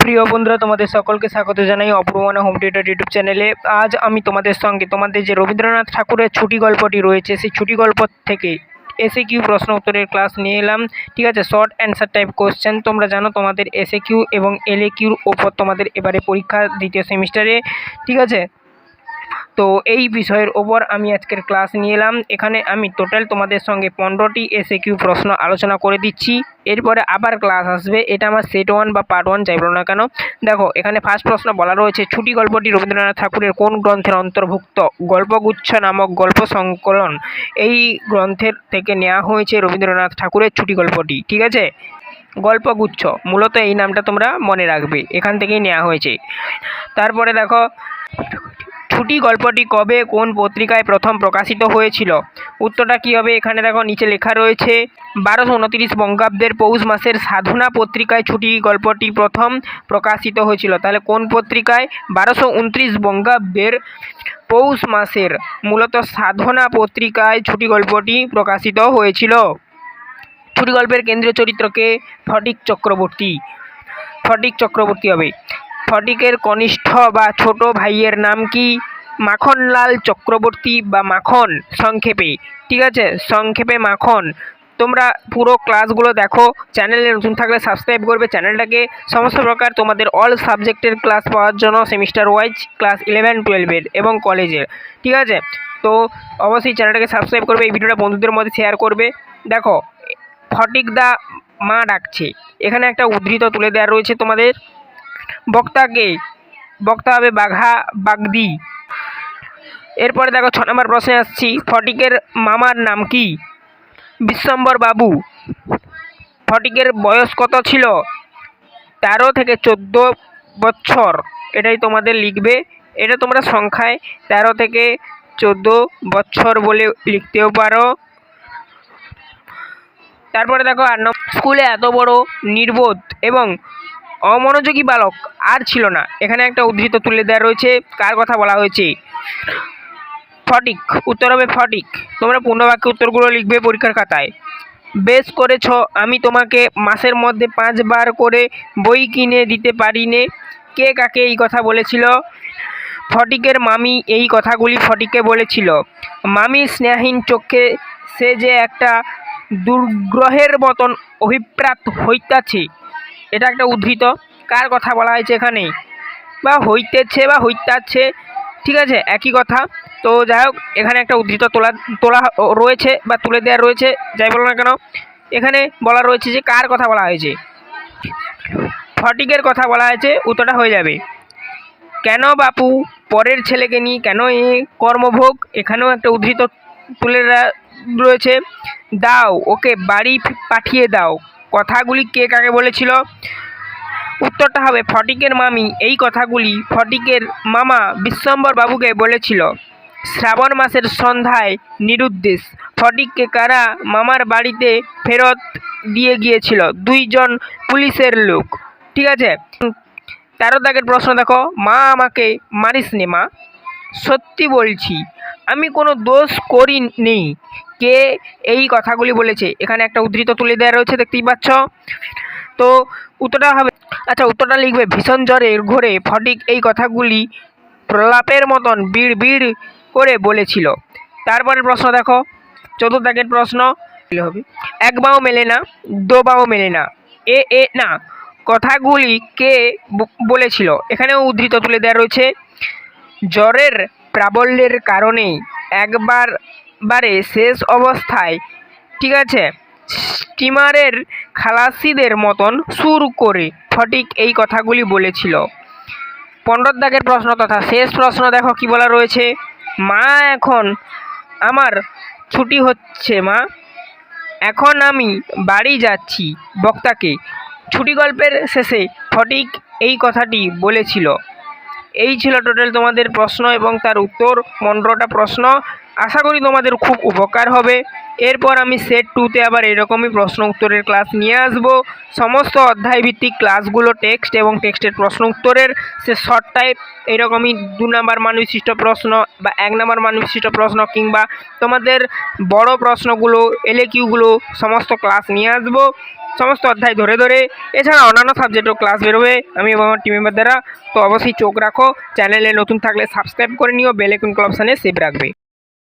প্রিয় বন্ধুরা, তোমাদের সকলকে স্বাগত জানাই অপরমানে হোম থিয়েটার ইউটিউব চ্যানেলে। আজ আমি তোমাদের সঙ্গে তোমাদের যে রবীন্দ্রনাথ ঠাকুরের ছুটি গল্পটি রয়েছে, সেই ছুটি গল্প থেকে এসে কিউ প্রশ্ন উত্তরের ক্লাস নিয়ে এলাম। ঠিক আছে শর্ট অ্যান্সার টাইপ কোশ্চেন তোমরা জানো তোমাদের এসে কিউ এবং এল এ কিউর ওপর তোমাদের এবারে পরীক্ষা দ্বিতীয় সেমিস্টারে ঠিক আছে তো এই বিষয়ের ওপর আমি আজকের ক্লাস নিয়ে এলাম। এখানে আমি টোটাল তোমাদের সঙ্গে পনেরোটি এসে কিউ প্রশ্ন আলোচনা করে দিচ্ছি। এরপরে আবার ক্লাস আসবে। এটা আমার সেট ওয়ান বা পার্ট ওয়ান যাই বলো না কেন। দেখো, এখানে ফার্স্ট প্রশ্ন বলা রয়েছে, ছুটি গল্পটি রবীন্দ্রনাথ ঠাকুরের কোন গ্রন্থের অন্তর্ভুক্ত? গল্পগুচ্ছ নামক গল্প সংকলন এই গ্রন্থের থেকে নেওয়া হয়েছে রবীন্দ্রনাথ ঠাকুরের ছুটি গল্পটি, ঠিক আছে? গল্পগুচ্ছ, মূলত এই নামটা তোমরা মনে রাখবে। এখান থেকেই নেওয়া হয়েছে। তারপরে দেখো ছুটি গল্পটি কবে, কোন পত্রিকায় প্রথম প্রকাশিত হয়েছিল? উত্তরটা কী হবে? এখানে দেখো, নিচে লেখা রয়েছে, বারোশো উনতিরিশ বঙ্গাব্দের পৌষ মাসের সাধনা পত্রিকায় ছুটি গল্পটি প্রথম প্রকাশিত হয়েছিল। তাহলে কোন পত্রিকায়? বারোশো উনত্রিশ বঙ্গাব্দের পৌষ মাসের মূলত সাধনা পত্রিকায় ছুটি গল্পটি প্রকাশিত হয়েছিল। ছুটি গল্পের কেন্দ্রীয় চরিত্রকে ফটিক চক্রবর্তী। ফটিক চক্রবর্তী হবে। ফটিকের কনিষ্ঠ বা ছোট ভাইয়ের নাম কি? মাখনলাল চক্রবর্তী বা মাখন? সংক্ষেপে। ঠিক আছে? সংক্ষেপে মাখন। তোমরা পুরো ক্লাসগুলো দেখো। চ্যানেলে নতুন থাকলে সাবস্ক্রাইব করবে। চ্যানেলটাকে সমস্ত প্রকার তোমাদের অল সাবজেক্টের ক্লাস পাওয়ার জন্য সেমিস্টার ওয়াইজ ক্লাস ইলেভেন টুয়েলভের এবং কলেজের ঠিক আছে? তো অবশ্যই চ্যানেলটাকে সাবস্ক্রাইব করবে। এই ভিডিওটা বন্ধুদের মধ্যে শেয়ার করবে। দেখো, ফটিক দা মা ডাকছে। এখানে একটা উদ্ধৃত তুলে দেওয়া রয়েছে তোমাদের। বক্তাকে, বক্তা হবে বাঘা বাগদি। এরপরে দেখো ছ নম্বর প্রশ্নে আসছি, ফটিকের মামার নাম কি? বিশ্বম্বর বাবু। ফটিকের বয়স কত ছিল? তেরো থেকে চোদ্দ বছর। এটাই তোমাদের লিখবে। এটা তোমরা সংখ্যায় তেরো থেকে চোদ্দ বছর বলে লিখতেও পারো। তারপরে দেখো নম্বর স্কুলে এত বড় নির্বোধ এবং অমনোযোগী বালক আর ছিল না। এখানে একটা উদ্ধৃত তুলে দেওয়া রয়েছে। কার কথা বলা হয়েছে? ফটিক, উত্তর হবে ফটিক। তোমরা পূর্ণবাক্য উত্তরগুলো লিখবে পরীক্ষার খাতায়। বেশ করেছ, আমি তোমাকে মাসের মধ্যে পাঁচবার করে বই কিনে দিতে পারি নে কে কাকে এই কথা বলেছিল? ফটিকের মামি এই কথাগুলি ফটিককে বলেছিল। মামি স্নেহহীন চোখে সে যে একটা দুর্গ্রহের মতন অভিপ্রাত হইতাছে এটা একটা উদ্ধৃত কার কথা বলা হয়েছে এখানে বা হইতেছে বা হইতাছে, ঠিক আছে? একই কথা। তো যাই হোক, এখানে একটা উদ্ধৃত তোলা তোলা রয়েছে বা তুলে দেওয়া রয়েছে, যাই বলো না কেন? এখানে বলা রয়েছে যে কার কথা বলা হয়েছে? ফটিকের কথা বলা হয়েছে, উত্তরটা হয়ে যাবে। কেন বাপু, পরের ছেলেকে নিয়ে কেন এ কর্মভোগ? এখানেও একটা উদ্ধৃত তুলে রয়েছে। দাও, ওকে বাড়ি পাঠিয়ে দাও। কথাগুলি কে কাকে বলেছিল? উত্তরটা হবে ফটিকের মামি। এই কথাগুলি ফটিকের মামা বিশ্বম্বর বাবুকে বলেছিল। শ্রাবণ মাসের সন্ধ্যায় নিরুদ্দেশ। ফটিককে কারা মামার বাড়িতে ফেরত দিয়ে গিয়েছিল? দুইজন পুলিশের লোক। ঠিক আছে? তেরো দাগের প্রশ্ন দেখো। মা আমাকে মারিস নে মা। সত্যি বলছি আমি কোনো দোষ করি নেই কে এই কথাগুলি বলেছে? এখানে একটা উদ্ধৃত তুলে দেওয়া রয়েছে, দেখতেই পাচ্ছ? তো উত্তরটা হবে আচ্ছা উত্তরটা লিখবে, ভীষণ জ্বরের ঘোরে ফটিক এই কথাগুলি প্রলাপের মতন বিড় বিড় করে বলেছিল। তারপরের প্রশ্ন দেখো চতুর্দাগের প্রশ্ন কি হবে এক বাও মেলে না, দো বাও মেলে না, এ এ, না, কথাগুলি কে বলেছিল? এখানেও উদ্ধৃত তুলে দেওয়া রয়েছে, জ্বরের প্রাবল্যের কারণে একবার বারে শেষ অবস্থায়, ঠিক আছে, স্টিমারের খালাসিদের মতন সুর করে ফটিক এই কথাগুলি বলেছিল। পনেরো দাগের প্রশ্ন তথা শেষ প্রশ্ন দেখো কি বলা রয়েছে? মা, এখন আমার ছুটি হচ্ছে, মা। এখন আমি বাড়ি যাচ্ছি, বক্তাকে। ছুটি গল্পের শেষে ফটিক এই কথাটি বলেছিল। এই ছিল টোটাল তোমাদের প্রশ্ন এবং তার উত্তর। পনেরোটা প্রশ্ন। আশা করি তোমাদের খুব উপকার হবে। এরপর আমি সেট টুতে আবার এরকমই প্রশ্ন উত্তরের ক্লাস নিয়ে আসব। সমস্ত অধ্যায়ভিত্তিক ক্লাসগুলো টেক্সট এবং টেক্সটের প্রশ্ন উত্তরের। সে শর্ট টাইপ এরকমই দু নাম্বার মান বিশিষ্ট প্রশ্ন বা এক নাম্বার মান বিশিষ্ট প্রশ্ন কিংবা তোমাদের বড় প্রশ্নগুলো এলএকিউগুলো সমস্ত ক্লাস নিয়ে আসব। সমস্ত অধ্যায় ধরে ধরে। এছাড়া অন্যান্য সাবজেক্টও ক্লাস বেরোবে। আমি এবং আমার টিম মেম্বার দ্বারা তো অবশ্যই চোখ রাখো। চ্যানেলে নতুন থাকলে সাবস্ক্রাইব করে নিও। বেলেকুন ক্লাবসানে সেভ রাখবে।